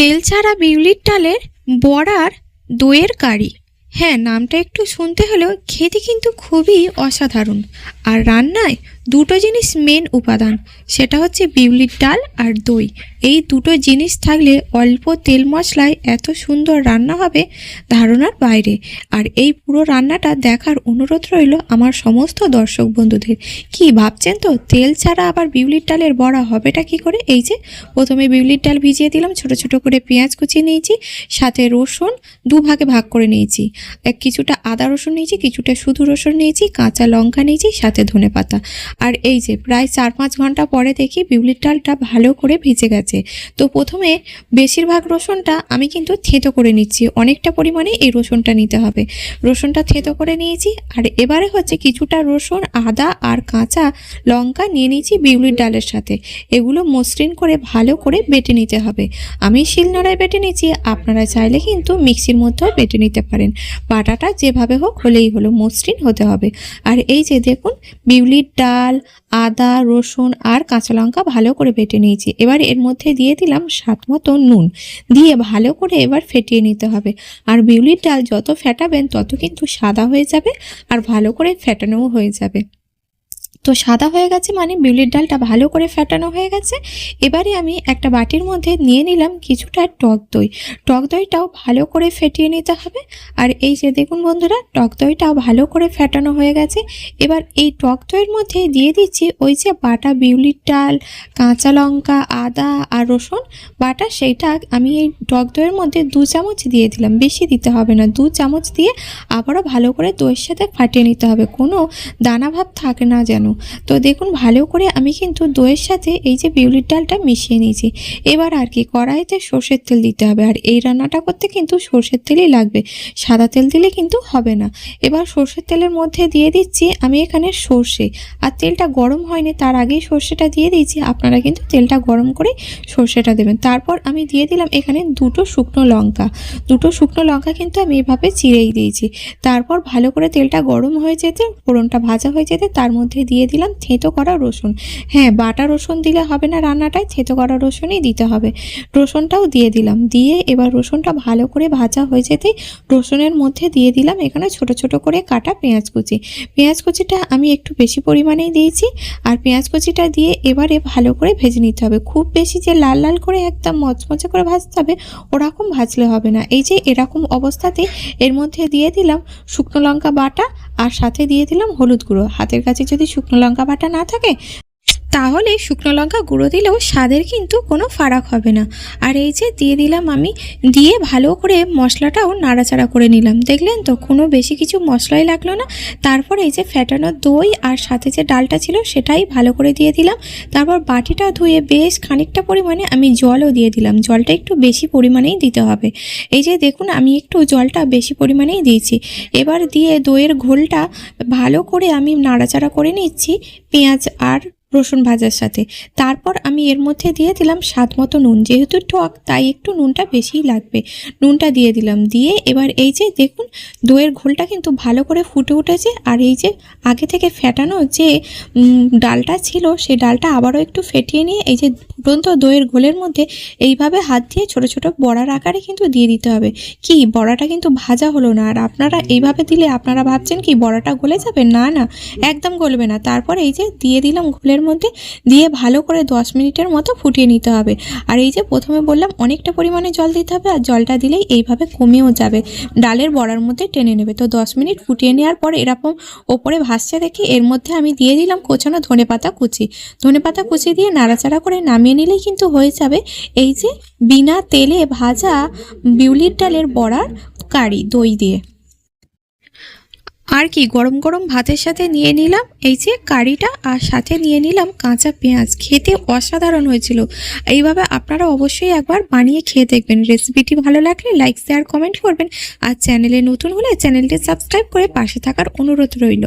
তেল ছাড়া বিউলির ডালের বড়ার দইয়ের কারি। হ্যাঁ নামটা একটু শুনতে হলেও খেতে কিন্তু খুবই অসাধারণ। আর রান্নায় দুটো জিনিস মেন উপাদান, সেটা হচ্ছে বিউলির ডাল আর দই। এই দুটো জিনিস থাকলে অল্প তেল মশলায় এত সুন্দর রান্না হবে ধারণার বাইরে। আর এই পুরো রান্নাটা দেখার অনুরোধ রইল আমার সমস্ত দর্শক বন্ধুদের। কি ভাবছেন তো? তেল ছাড়া আবার বিউলির ডালের বড়া হবেটা কি করে? এই যে, প্রথমে বিউলির ডাল ভিজিয়ে দিলাম, ছোট ছোট করে পেঁয়াজ কুচিয়ে নিয়েছি, সাথে রসুন দু ভাগে ভাগ করে নিয়েছি। এক কিছুটা আদা রসুন নিয়েছি, কিছুটা শুধু রসুন নিয়েছি, কাঁচা লঙ্কা নিয়েছি, সাথে ধনে পাতা আর এই যে প্রায় চার পাঁচ ঘণ্টা পরে দেখি বিউলির ডালটা ভালো করে ভিজে গেছে। তো প্রথমে বেশিরভাগ রসুনটা আমি কিন্তু থেতো করে নিচ্ছি। অনেকটা পরিমাণে এই রসুনটা নিতে হবে। রসুনটা থেতো করে নিয়েছি আর এবারে হচ্ছে কিছুটা রসুন, আদা আর কাঁচা লঙ্কা নিয়ে নিয়েছি বিউলির ডালের সাথে। এগুলো মসৃণ করে ভালো করে বেটে নিতে হবে। আমি শিলনোড়ায় বেটে নিচ্ছি আপনারা চাইলে কিন্তু মিক্সির মধ্যেও বেটে নিতে পারেন। বাটাটা যেভাবে হোক হলেই হলো মসৃণ হতে হবে। আর এই যে দেখুন, বিউলির ডাল আদা, রসুন আর কাঁচা লঙ্কা ভালো করে বেটে নিয়েছি। এবার এর মধ্যে দিয়ে দিলাম স্বাদ মতো নুন। দিয়ে ভালো করে এবার ফেটিয়ে নিতে হবে। আর বিউলির ডাল যত ফেটাবেন তত কিন্তু সাদা হয়ে যাবে আর ভালো করে ফেটানোও হয়ে যাবে। তো সাদা হয়ে গেছে মানে বিউলির ডালটা ভালো করে ফেটানো হয়ে গেছে। এবারে আমি একটা বাটির মধ্যে নিয়ে নিলাম কিছুটা টক দই। টক দইটাও ভালো করে ফেটিয়ে নিতে হবে। আর এই যে দেখুন বন্ধুরা, টক দইটাও ভালো করে ফেটানো হয়ে গেছে। এবার এই টক দইয়ের মধ্যে দিয়ে দিচ্ছি ওই যে বাটা বিউলির ডাল, কাঁচা লঙ্কা, আদা আর রসুন। বাটা সেইটা আমি এই টক দইয়ের মধ্যে দু চামচ দিয়ে দিলাম। বেশি দিতে হবে না, দু চামচ দিয়ে আবারও ভালো করে দইয়ের সাথে ফাটিয়ে নিতে হবে। কোনো দানা ভাব থাকে না যেন। তো দেখুন, ভালো করে আমি কিন্তু দইয়ের সাথে এই যে বিউলির ডালটা মিশিয়ে নিয়েছি। এবার আর কি কড়াইতে সর্ষের তেল দিতে হবে। আর এই রান্নাটা করতে কিন্তু সর্ষের তেলই লাগবে। সাদা তেল দিলে কিন্তু হবে না। এবার সর্ষের তেলের মধ্যে দিয়ে দিচ্ছি আমি এখানে সর্ষে। আর তেলটা গরম হয়নি, তার আগেই সর্ষেটা দিয়ে দিয়েছি। আপনারা কিন্তু তেলটা গরম করে সর্ষেটা দেবেন। তারপর আমি দিয়ে দিলাম এখানে দুটো শুকনো লঙ্কা। দুটো শুকনো লঙ্কা কিন্তু আমি এভাবে চিড়েই দিয়েছি। তারপর ভালো করে তেলটা গরম হয়ে যেতে, ফোড়নটা ভাজা হয়ে যেতে, তার মধ্যে দিয়ে দিলাম, থেঁতো করা রসুন। হ্যাঁ বাটা রসুন দিলে হবে না রান্নাটায়, থেঁতো করা রসুনই দিতে হবে। রসুনটাও দিয়ে দিলাম। দিয়ে এবার রসুনটা ভালো করে ভাজা হয়ে যেতেই রসুনের মধ্যে দিয়ে দিলাম এখানে ছোট ছোট করে কাটা পেঁয়াজ কুচি। পেঁয়াজ কুচিটা আমি একটু বেশি পরিমাণেই দিয়েছি আর পেঁয়াজ কুচিটা দিয়ে এবারে ভালো করে ভেজে নিতে হবে। খুব বেশি যে লাল লাল করে একদম মচমচে করে ভাজতে হবে, ওরকম ভাজলে হবে না। এই যে এরকম অবস্থাতেই এর মধ্যে দিয়ে দিলাম শুকনো লঙ্কা বাটা আর সাথে দিয়ে দিলাম হলুদ গুঁড়ো। হাতের কাছে যদি শুকনো লঙ্কা বাটা না থাকে তাহলে শুকনো লঙ্কা গুঁড়ো দিলেও স্বাদের কিন্তু কোনো ফারাক হবে না। আর এই যে দিয়ে দিলাম আমি, দিয়ে ভালো করে মশলাটাও নাড়াচাড়া করে নিলাম। দেখলেন তো, কোনো বেশি কিছু মশলাই লাগল না। তারপর এই যে ফ্যাটানো দই আর সাথে যে ডালটা ছিল সেটাই ভালো করে দিয়ে দিলাম। তারপর বাটিটা ধুয়ে বেশ খানিকটা পরিমাণে আমি জলও দিয়ে দিলাম। জলটা একটু বেশি পরিমাণেই দিতে হবে। এই যে দেখুন, আমি একটু জলটা বেশি পরিমাণেই দিয়েছি। এবার দিয়ে দইয়ের ঘোলটা ভালো করে আমি নাড়াচাড়া করে নিচ্ছি। পেঁয়াজ আর রসুন ভাজার সাথে। তারপর আমি এর মধ্যে দিয়ে দিলাম স্বাদ মতো নুন। যেহেতু টক, তাই একটু নুনটা বেশিই লাগবে। নুনটা দিয়ে দিলাম। দিয়ে এবার এই যে দেখুন, দইয়ের ঘোলটা কিন্তু ভালো করে ফুটে উঠেছে। আর এই যে আগে থেকে ফেটানো যে ডালটা ছিল সেই ডালটা আবারও একটু ফেটিয়ে নিয়ে এই যে ফুটন্ত দইয়ের ঘোলের মধ্যে এইভাবে হাত দিয়ে ছোট ছোট বড়ার আকারে কিন্তু দিয়ে দিতে হবে। কি? বড়াটা কিন্তু ভাজা হলো না। আর আপনারা এইভাবে দিলে আপনারা ভাবছেন কি, বড়াটা গলে যাবে? না না, একদম গলবে না। তারপর এই যে দিয়ে দিলাম ঘোলের মধ্যে দিয়ে ভালো করে দশ মিনিটের মতো ফুটিয়ে নিতে হবে। আর এই যে প্রথমে বললাম, অনেকটা পরিমাণে জল দিতে হবে আর জলটা দিলেই এইভাবে কমেও যাবে। ডালের বড়ার মধ্যে টেনে নেবে। তো দশ মিনিট ফুটিয়ে নেওয়ার পর এরকম ওপরে ভাসছে দেখি, এর মধ্যে আমি দিয়ে দিলাম কোচানো ধনে পাতা কুচি। ধনে পাতা কুচি দিয়ে নাড়াচাড়া করে নামিয়ে নিলেই কিন্তু হয়ে যাবে এই যে বিনা তেলে ভাজা বিউলির ডালের বড়ার কারি দই দিয়ে। আর কি, গরম গরম ভাতের সাথে নিয়ে নিলাম। এই যে কারিটা আর সাথে নিয়ে নিলাম কাঁচা পেঁয়াজ। খেতে অসাধারণ হয়েছিল। এইভাবে আপনারা অবশ্যই একবার বানিয়ে খেয়ে দেখবেন। রেসিপিটি ভালো লাগলে লাইক, শেয়ার, কমেন্ট করবেন। আর চ্যানেলে নতুন হলে চ্যানেলটি সাবস্ক্রাইব করে পাশে থাকার অনুরোধ রইল।